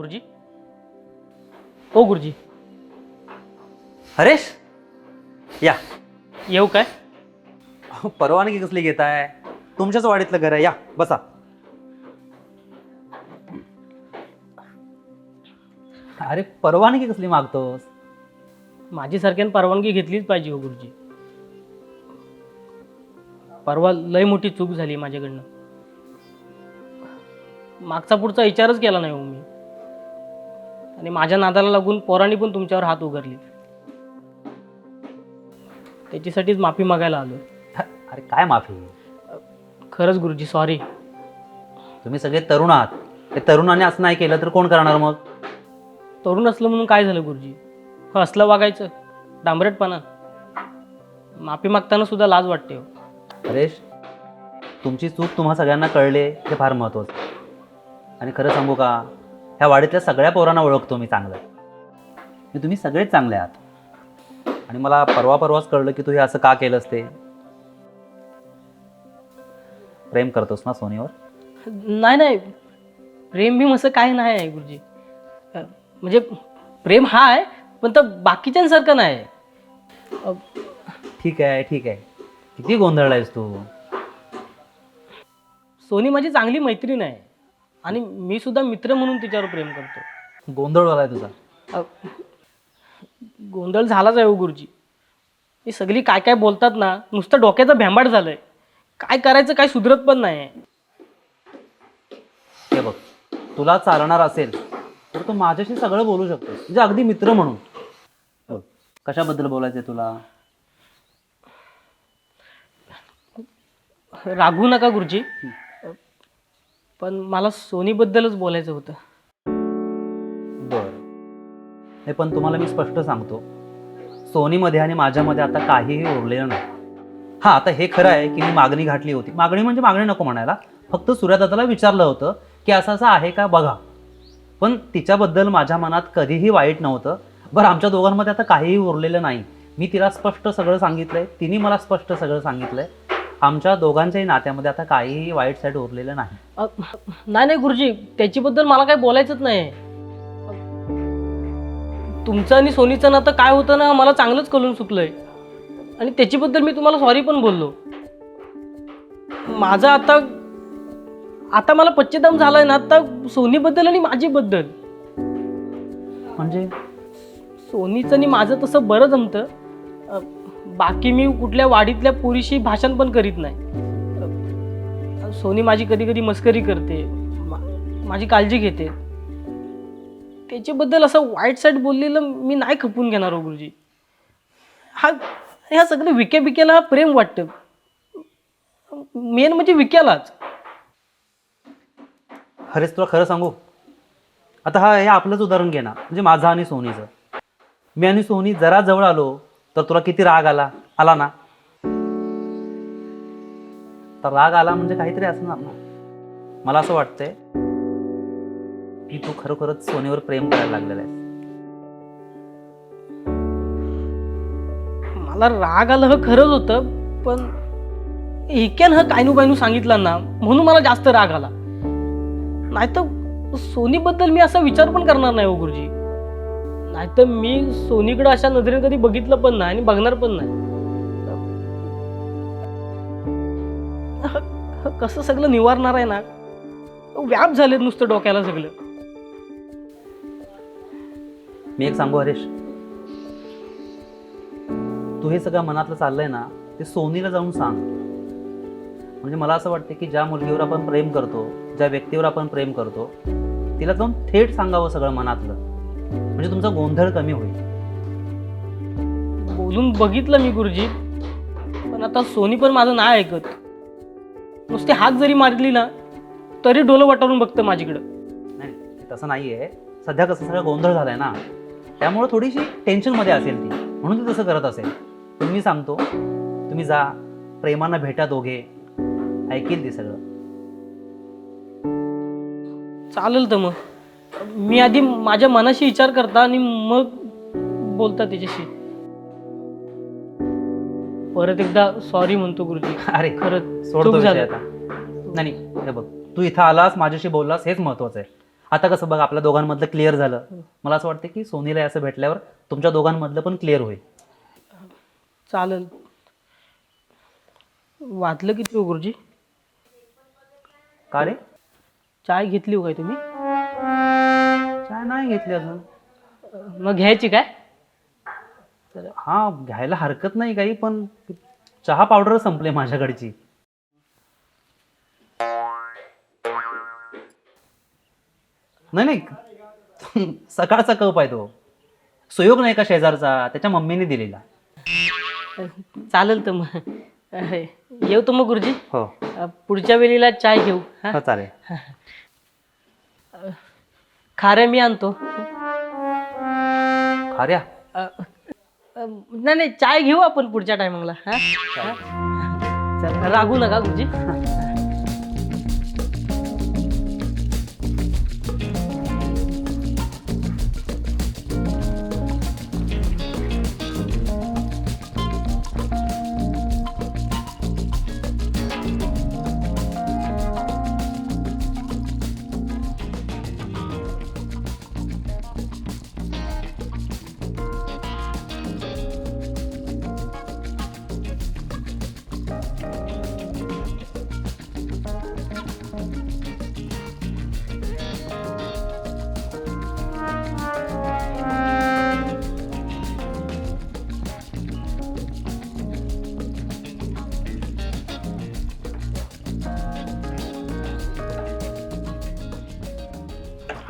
गुरुजी? ओ गुरुजी. हरेश? या. येऊ काय? परवानगी कसली घेताय? तुमच्याच वाडीतलं घर आहे. या बसा. अरे परवानगी कसली मागतोस? माझी सारख्यानं परवानगी घेतलीच पाहिजे हो गुरुजी. परवा लय मोठी चूक झाली माझ्याकडनं. मागचा पुढचा विचारच केला नाही हो मी. आणि माझ्या नादाला लागून पोरांनी पण तुमच्यावर हात उघडले. त्याच्यासाठीच माफी मागायला आलो. अरे काय माफी? खरंच गुरुजी सॉरी तुम्ही सगळे तरुण आहात. ते तरुणाने असं नाही केलं तर कोण करणार मग? तरुण असलं म्हणून काय झालं गुरुजी? हो असलं वागायचं. डांबरटपणा. माफी मागताना सुद्धा लाज वाटते हो. हरेश तुमची चूक तुम्हा सगळ्यांना कळले हे फार महत्त्वाचं आणि खरं सांगू का? ह्या वाडीतल्या सगळ्या पोरांना ओळखतो मी चांगलं. तुम्ही सगळेच चांगले आहात. आणि मला परवा परवाच कळलं की तू हे असं का केलंस ते. प्रेम करतोस ना सोनीवर? नाही नाही. प्रेम भीम असं काही नाही आहे गुरुजी. म्हणजे प्रेम हा आहे पण तर बाकीच्यांसारखं नाही ठीक आहे ठीक आहे. किती गोंधळलायस तू? सोनी माझी चांगली मैत्रीण आहे. आणि मी सुद्धा मित्र म्हणून तिच्यावर प्रेम करतो. गोंधळ झालाय तुझा. अ, गोंधळ झालाच आहे हो गुरुजी. ही सगळी काय काय बोलतात ना नुसतं डोक्याचं भॅंबाट झालंय. काय करायचं काय सुधरत पण नाही हे बघ तुला चालणार असेल तर तू माझ्याशी सगळं बोलू शकतोस. म्हणजे अगदी मित्र म्हणून. बघ, कशाबद्दल बोलायचंय तुला? रागवू नका गुरुजी. पण मला सोनीबद्दलच बोलायचं होतं. बर. हे पण तुम्हाला मी स्पष्ट सांगतो. सोनीमध्ये आणि माझ्यामध्ये आता काहीही उरलेलं नाही. हा आता हे खरं आहे की मी मागणी घातली होती. मागणी म्हणजे मागणी नको म्हणायला. फक्त सूर्यदादाला विचारलं होतं की असं असं आहे का बघा. पण तिच्याबद्दल माझ्या मनात कधीही वाईट नव्हतं. बरं आमच्या दोघांमध्ये आता काहीही उरलेलं नाही. मी तिला स्पष्ट सगळं सांगितलंय. तिने मला स्पष्ट सगळं सांगितलंय. आमच्या दोघांच्याही नात्यामध्ये आता काहीही वाईट साईड उरलेलं नाही. अ, नाही नाही गुरुजी त्याच्याबद्दल मला काही बोलायचंच नाही. तुमचं आणि सोनीचं नातं काय होतं ना मला चांगलंच कळून चुकलंय. आणि त्याच्याबद्दल मी तुम्हाला सॉरी पण बोललो. माझा आता आता मला पश्चिताप झालाय ना आता सोनीबद्दल आणि माझीबद्दल. म्हणजे? सोनीचं आणि माझं तसं बरं जमतं. अ, बाकी मी कुठल्या वाडीतल्या पुरीशी भाषण पण करीत नाही. सोनी माझी कधी कधी मस्करी करते मा- माझी काळजी घेते. त्याच्याबद्दल असं वाईट साईड बोललेलं मी नाही खपून घेणार हो गुरुजी. हा ह्या सगळं विक्या बिक्याला प्रेम वाटतं. मेन म्हणजे विक्यालाच. हरेच तुला खरं सांगू? आता हा हे आपलंच उदाहरण घे ना. म्हणजे माझं आणि सोनीचं. मी आणि सोनी जरा जवळ आलो तर तुला किती राग आला? आला ना? तर राग आला म्हणजे काहीतरी असणार ना. मला असं वाटतंय की तू खरोखरच सोनीवर प्रेम करायला लागलेला आहेस. मला राग आलं हे खरंच होतं पण इक्यान ह कायनू बायनू सांगितलं ना म्हणून मला जास्त राग आला. नाही तर सोनी सोनीबद्दल मी असा विचार पण करणार नाही हो गुरुजी. नाही तर मी सोनीकडे अशा नजरेने कधी बघितलं पण नाही आणि बघणार पण नाही. कसं सगळं निवारणार आहे ना? व्याप झाले नुसतं डोक्याला सगळं. मी एक सांगू हरेश. तू हे सगळं मनातलं चाललंय ना ते सोनीला जाऊन सांग. म्हणजे मला असं वाटतं की ज्या मुलगीवर आपण प्रेम करतो ज्या व्यक्तीवर आपण प्रेम करतो तिला जाऊन थेट सांगावं सगळं मनातलं. म्हणजे तुमचा गोंधळ कमी होईल. बोलून बघितलं मी गुरुजी पण आता सोनी पण माझं नाही ऐकत. नुसती हाक जरी मारली ना तरी डोलं वाटारून बघतं माझीकडं नाही तसं नाही आहे सध्या कसं सगळं गोंधळ झालाय ना त्यामुळे थोडीशी टेन्शनमध्ये असेल ती. म्हणून ती तसं करत असेल. पण मी सांगतो तुम्ही जा प्रेमानं भेटा दोघे. ऐकेल ती सगळं. चालेल तर मग. मी आधी माझ्या मनाशी विचार करता आणि मग बोलता त्याच्याशी परत एकदा सॉरी म्हणतो गुरुजी. अरे खरंच सोड चूक तो विषय झालं. आता. नाही नाही, हे बघ तू इथं आलास माझ्याशी बोललास हेच महत्वाचं आहे. आता कसं बघा आपल्या दोघांमधलं क्लिअर झालं. मला असं वाटतं की सोनीला असं भेटल्यावर तुमच्या दोघांमधलं पण क्लिअर होईल. चालेल. वाचलं किती हो गुरुजी? का रे? चाय घेतली हो काय तुम्ही? काय नाही घेतली अजून. मग घ्यायची काय? हा घ्यायला हरकत नाही काही पण चहा पावडर संपले माझ्याकडची. नाही नाही सकाळचा कप आहे तो. सुयोग नाही का शेजारचा? त्याच्या मम्मीने दिलेला. चालेल तर मग. येऊ तर मग गुरुजी. हो. अ, पुढच्या वेळेला चाय घेऊ हा? हो चालेल. खाऱ्या मी आणतो. खाऱ्या? अ, अ, नाही नाही चाय घेऊ आपण पुढच्या टायमिंगला हा? चल रागू नका गुरुजी.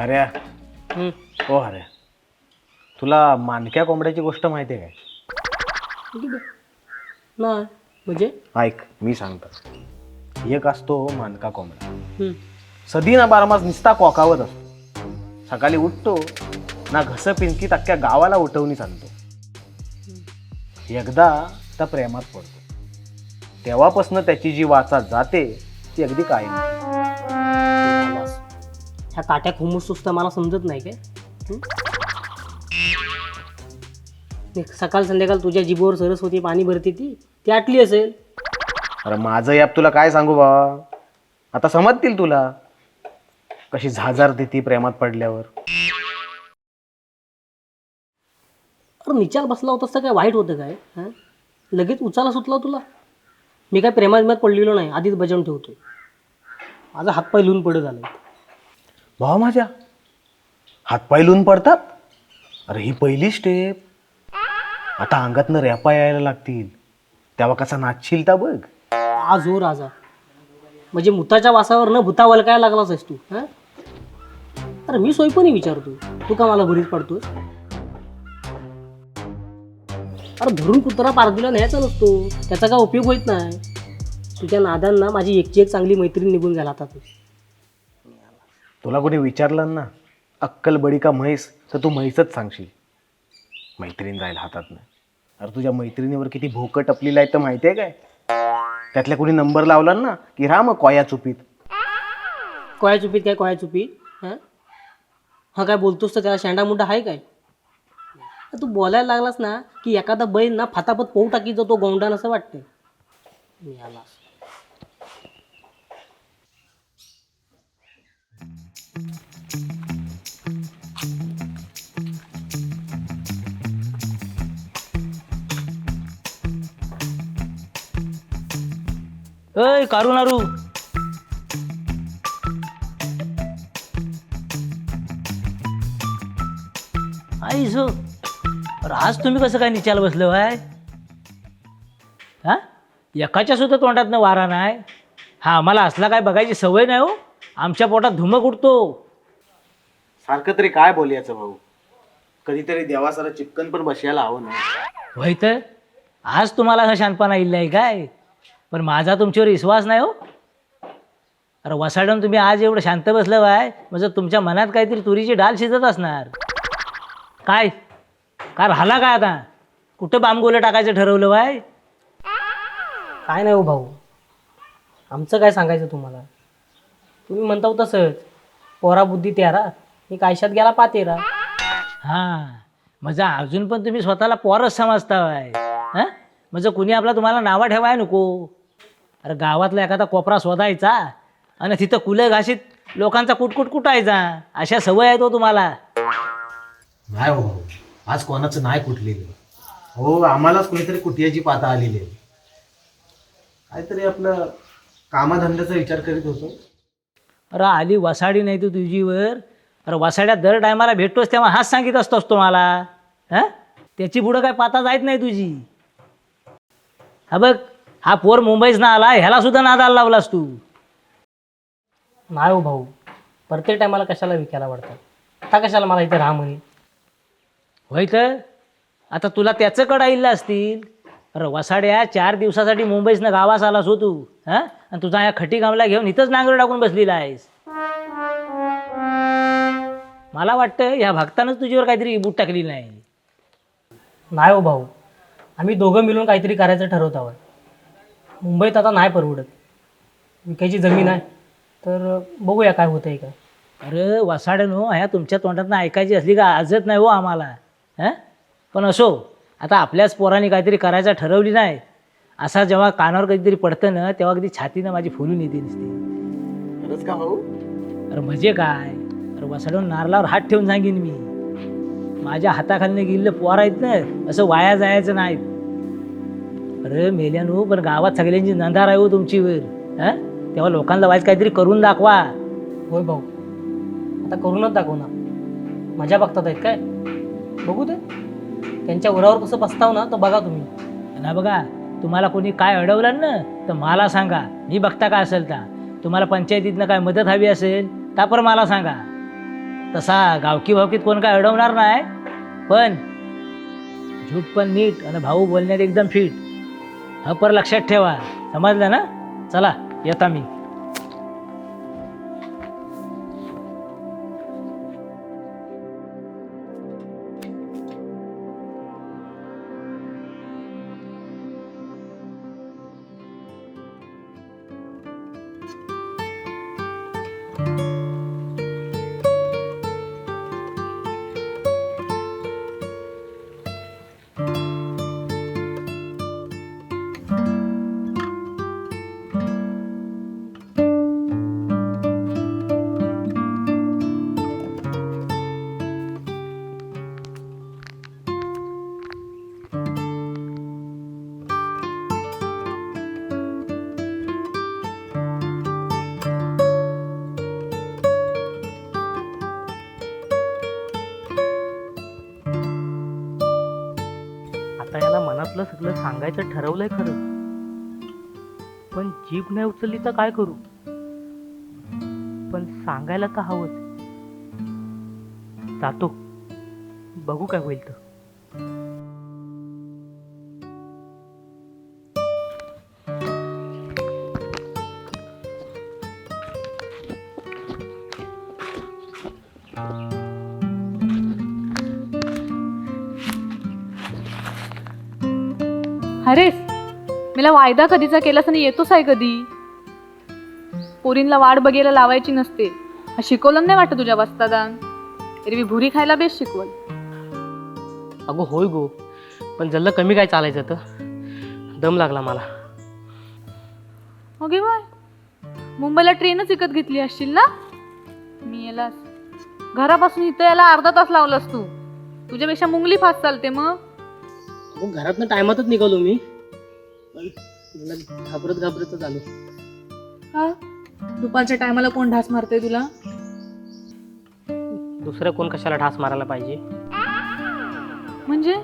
अरे. ओ अरे. तुला मानक्या कोंबड्याची गोष्ट माहिती आहे काय? नाही. म्हणजे? ऐक मी सांगतो. एक असतो मानका कोंबडा. सदी ना बारमास निस्ता कोकावत असतो. सकाळी उठतो ना घस पिंकीत अख्ख्या गावाला उठवणी सांगतो. एकदा त्या प्रेमात पडतो. तेव्हापासनं त्याची जी वाचा जाते ती अगदी कायम. ह्या काट्या खुमूस सुस्त मला समजत नाही काय? सकाळ संध्याकाळ तुझ्या जिभेवर सरस्वती पाणी भरते ती ती आटली असेल. अरे माझं याप तुला काय सांगू बा? आता समजतील तुला. कशी झाजारते ती प्रेमात पडल्यावर. अरे निचाल बसला होतास तर काय वाईट होतं काय? हां? लगेच उचाला सुचला तुला? मी काय प्रेमात पडलेलो नाही आधीच बजावून ठेवतोय. माझा हातपाय लिहून पडत झालं भावा माझ्या. हातपाय लून पडतात. अरे ही पहिली स्टेप आता अंगातनं रॅपा यायला लागतील. तेव्हा कसा नाचशील ता बघ. आज हो राजा म्हणजे मुताच्या वासावर न भुता वलकायला लागलाच आहेस तू हां? अरे मी सोयपणी विचारतो तू का मला भरीत पडतोस? अरे धरून कुत्रा पारदुला न्यायचा नसतो. त्याचा काय उपयोग होत नाही. तुझ्या नादांना माझी एकची एक चांगली मैत्रीण निघून झाला आता तू. तुला कोणी विचारलं ना अक्कल बडी का म्हैस तर तू म्हैसच सांगशील. मैत्रीण जाईल हातात अरे तुझ्या मैत्रिणीवर किती भोकं टपलेलं आहे तर माहिती आहे काय? त्यातल्या कोणी नंबर लावला ना की राम कॉया चुपीत. कोया चुपीत काय कोया चुपीत? हां? हा काय बोलतोस तर त्याला शेंडा मुंडा आहे काय? तू बोलायला लागलास ना की एखादा बैल ना फाताफत पोहू टाकी जो तो गोंडान असं वाटते मी अय कारू नारू. आई सो अरे आज तुम्ही कसं काय निचाल बसलं वाय हा? एकाच्या सुद्धा तोंडात वारा नाही. हा आम्हाला असला काय बघायची सवय नाही हो. आमच्या पोटात धुमक उडतो सारखं तरी काय बोलायचं भाऊ? कधीतरी देवासाला चिपकन पण बसायला हवं ना. होय तर? आज तुम्हाला हा शानपणा इल्लाय काय? पण माझा तुमच्यावर विश्वास नाही हो. अरे वसाडून तुम्ही आज एवढं शांत बसलं वाय म्हणजे तुमच्या मनात काहीतरी तुरीची डाल शिजत असणार. काय? काय राहिला काय आता? कुठं बांबगोलं टाकायचं ठरवलं वाय काय नाही हो भाऊ. आमचं काय सांगायचं तुम्हाला? तुम्ही म्हणता हो तसंच. पोरा बुद्धी तेरा. मी कायशात गेला पातेरा हां. म्हणजे अजून पण तुम्ही स्वतःला पोरच समजता वाय हां? म्हणजे कुणी आपला तुम्हाला नावं ठेवाय नको. अरे गावातला एखादा कोपरा शोधायचा आणि तिथं कुलं घाशीत लोकांचा कुटकुट कुटायचा. अशा सवय आहेत हो तुम्हाला. नाही हो आज कोणाचं नाही कुठलेलं. हो आम्हालाच कुणीतरी कुटियाची पाता आलेली आहे काहीतरी आपलं कामाधंद्याचा विचार करीत होतो. अरे आली वसाडी नाही तू तुझीवर. अरे वसाड्यात दर टायमाला भेटतोस तेव्हा हाच सांगित असतोस तो मला हां? त्याची पुढं काय पाता जायत नाही तुझी. हा बघ हा पोर मुंबईच ना आला ह्याला सुद्धा नादाला लावलास तू. नाही हो भाऊ प्रत्येक टायमाला कशाला विकायला वाटतं आता कशाला मला इथे राहा म्हणे? होय तर? आता तुला त्याचं कडा इल्ला असतील. अरे वसाड्या चार दिवसासाठी मुंबईसनं गावास आलास हो तू हां? आणि तुझा या खटी कामला घेऊन इथंच नांगर टाकून बसलेला आहेस मला वाटतं ह्या भक्तानंच तुझ्यावर काहीतरी बूट टाकली नाही. नाही हो भाऊ आम्ही दोघं मिळून काहीतरी करायचं ठरवत आहोत. मुंबईत आता नाही परवडत. विकायची जमीन आहे. तर बघूया काय होतंय का. अरे वसाड्यानो ह्या तुमच्या तोंडातनं ऐकायची असली का आजत नाही हो आम्हाला. हां? पण असो आता आपल्याच पोराने काहीतरी करायचं ठरवली नाही. असा जेव्हा कानावर कधीतरी पडतं ना तेव्हा कधी छातीनं माझी फुलून येते नुसती. खरंच का भाऊ अरे म्हणजे काय? अरे वसाडून नारळावर हात ठेवून सांगेन मी. माझ्या हाताखालनं गेलेलं पोर आहेत ना असं वाया जायचं नाही अरे मेल्यानो पण गावात सगळ्यांची नंदार आहे हो तुमचीवर हां? तेव्हा लोकांना वाईट काहीतरी करून दाखवा. होय भाऊ. आता करूनच दाखव ना मजा बघतात आहेत काय? बघू ते त्यांच्या उरावर कसं बसताव ना तर बघा तुम्ही. ना बघा तुम्हाला कोणी काय अडवलं ना तर मला सांगा. मी बघता का असेल तर तुम्हाला पंचायतीतनं काय मदत हवी असेल तर पण मला सांगा. तसा गावकी भावकीत कोण काय अडवणार नाही. पण झूट पण नीट आणि भाऊ बोलण्यात एकदम फिट हा पर लक्षात ठेवा. समजलं ना? चला येता मी सांगायचं ठरवलंय खरं. पण जीभ नाही उचलली तर काय करू? पण सांगायला तर हवंच. जातो. बघू काय होईल तर. अरेस मला वायदा कधीचा केलास आणि येतोस आहे कधी? पोरींला वाट बघायला लावायची नसते. हा शिकवलं नाही वाटत तुझ्या वस्तादान. एरवी भुरी खायला बेस शिकवल. अगो होय गो. पण जल्लं कमी काय चालायचं तर? दम लागला मला. Okay bye. मुंबईला ट्रेनच विकत घेतली असशील ना? मी याला घरापासून इथं याला अर्धा तास लावलास तू. तुझ्यापेक्षा मुंगली फास्ट चालते मग. अगो घरातनं टायमातच निघालो मी. पण मला घाबरत घाबरतच आलो हा? दुपारच्या टायमाला कोण ढास मारते तुला? दुसरं कोण कशाला ढास मारायला पाहिजे? म्हणजे?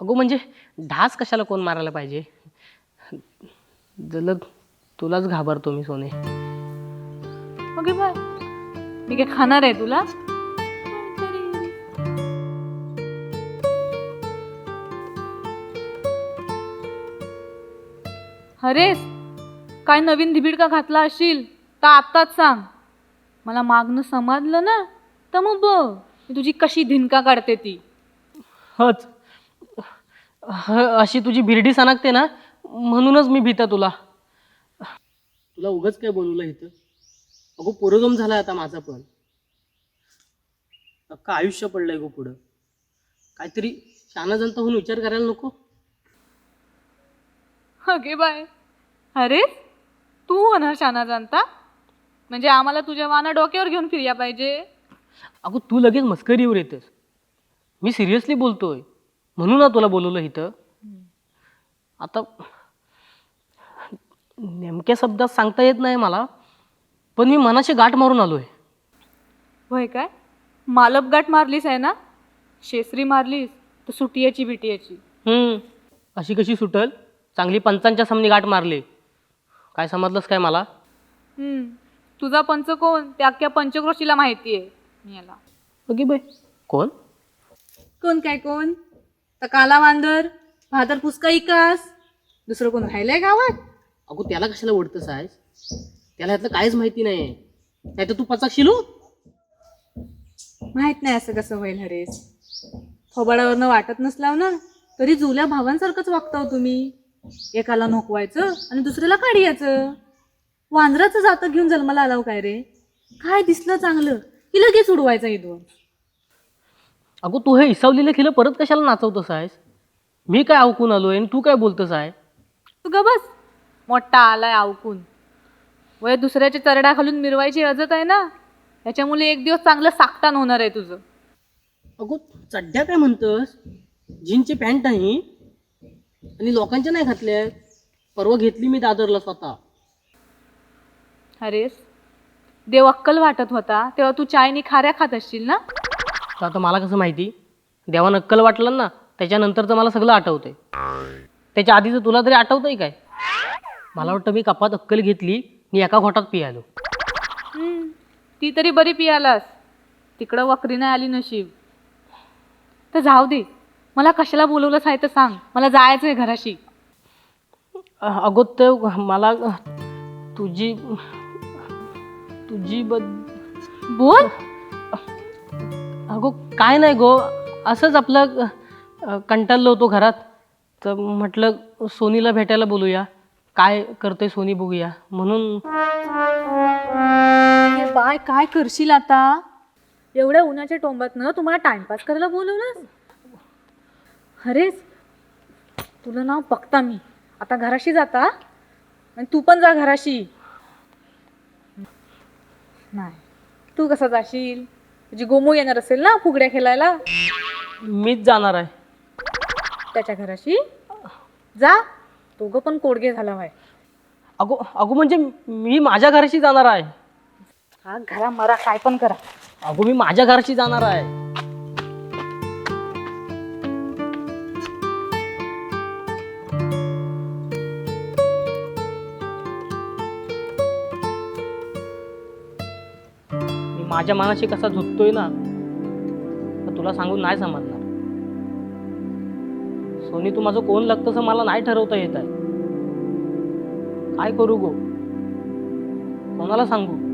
अगो म्हणजे ढास कशाला कोण मारायला पाहिजे? जलद तुलाच घाबरतो मी सोने. ओके बाय मी काय खाणार आहे तुला? हरेस काय नवीन धिबीड का घातला असशील तर आत्ताच सांग. मला मागणं समजलं ना? तर मग बघ मी तुझी कशी धिनका काढते ती. हच. ह अशी तुझी बिरडी सणागते ना? म्हणूनच मी भीता तुला. तुला उगच काय बोलवलं इथं? अगो पुरोगम झाला आता माझा पण. अक्का आयुष्य पडलंय गो पुढं. काहीतरी शानाजंत होऊन विचार करायला नको. Okay bye. अरे तू होणार शाना जाणता म्हणजे आम्हाला तुझ्या वाना डोक्यावर घेऊन फिर्या पाहिजे. अगो तू लगेच मस्करीवर येतेस. मी सिरियसली बोलतोय. म्हणून ना तुला बोलवलं इथं. आता नेमक्या शब्दात सांगता येत नाही मला पण मी मनाशी गाठ मारून आलोय. होय काय? मालप गाठ मारलीस आहे ना? शेसरी मारलीस तर सुटियाची बिटियाची. हम्म, अशी कशी सुटल? चांगली पंचांच्या सामने गाठ मारली. काय समजलंस काय मला? हम्म, तुझा पंच कोण? त्या अख्ख्या पंचक्रोशीला माहिती आहे. याला. बाय. कोण? कोण काय कोण? तर काला वांदर भादर पुसका इकास. दुसरं कोण राहिलंय गावात? अगो त्याला कशाला ओढतस आहेस? त्याला यातलं काहीच माहिती नाही नाही तर तू पचाकशील हो. माहीत नाही असं कसं होईल हरेस थोबाडावरनं वाटत नसलाव ना तरी जुल्या भावांसारखंच वागताव तुम्ही. एकाला नोकवायचं आणि दुसऱ्याला काढियाचं वांद्राचं जातं घेऊन जन्माला आलाव काय रे? काय दिसलं चांगलं? की लगेच उडवायचं इथून अगो तू हे इसवलेलं खिलं परत कशाला नाचवतस आहेस? मी काय ऐकून आलोय आणि तू काय बोलतस आहे? तू ग बस. मोठा आलाय आवकून वय दुसऱ्याच्या चरडा खालून मिरवायची अजत आहे ना? त्याच्यामुळे एक दिवस चांगलं साकटान होणार आहे तुझं. अगो चड्ड्या काय म्हणतस? जीनची पॅन्ट नाही? आणि लोकांच्या नाही घातल्या परवा घेतली मी दादरला स्वतः. अरेस देव अक्कल वाटत होता तेव्हा तू चायनी खाऱ्या खात असशील ना? तर आता मला कसं माहिती? देवा नक्कल वाटलं ना त्याच्यानंतरचं मला सगळं आठवतंय. त्याच्या आधीचं तुला तरी आठवतंय काय? मला वाटतं मी कपात अक्कल घेतली मी एका घोटात पियालो. हम्म, ती तरी बरी पियालास. तिकडं वक्री नाही आली नशीब. तर जाऊ दे. मला कशाला बोलवलंच आहे तर सांग. मला जायचंय घराशी. अ- अगो ते मला तुझी तुझी बद बोल. अगो काय नाही गो. असंच आपलं अ, कंटाळलो होतो घरात. तर म्हटलं सोनीला भेटायला बोलूया. काय करते सोनी बघूया. म्हणून बाय काय करशील आता? एवढ्या उन्हाच्या टोंबातनं तुम्हाला टाइमपास करायला बोलवलं अरेच तुला नाव बघता मी. आता घराशी जाता? आणि तू पण जा घराशी. नाही. तू कसा जाशील? तुझी गोमू येणार असेल ना फुगड्या खेळायला? मीच जाणार आहे. त्याच्या घराशी? जा. दोघं पण कोडगे झाला व्हाय अगो अगो म्हणजे मी माझ्या घराशी जाणार आहे. हा घरा मरा काय पण करा अगो मी माझ्या घराशी जाणार आहे. माझ्या मनाशी कसा झुकतोय ना तर तुला सांगून नाही समजणार. सोनी तू माझं कोण लागतं मला नाही ठरवता येत आहे. काय करू गो? कोणाला सांगू?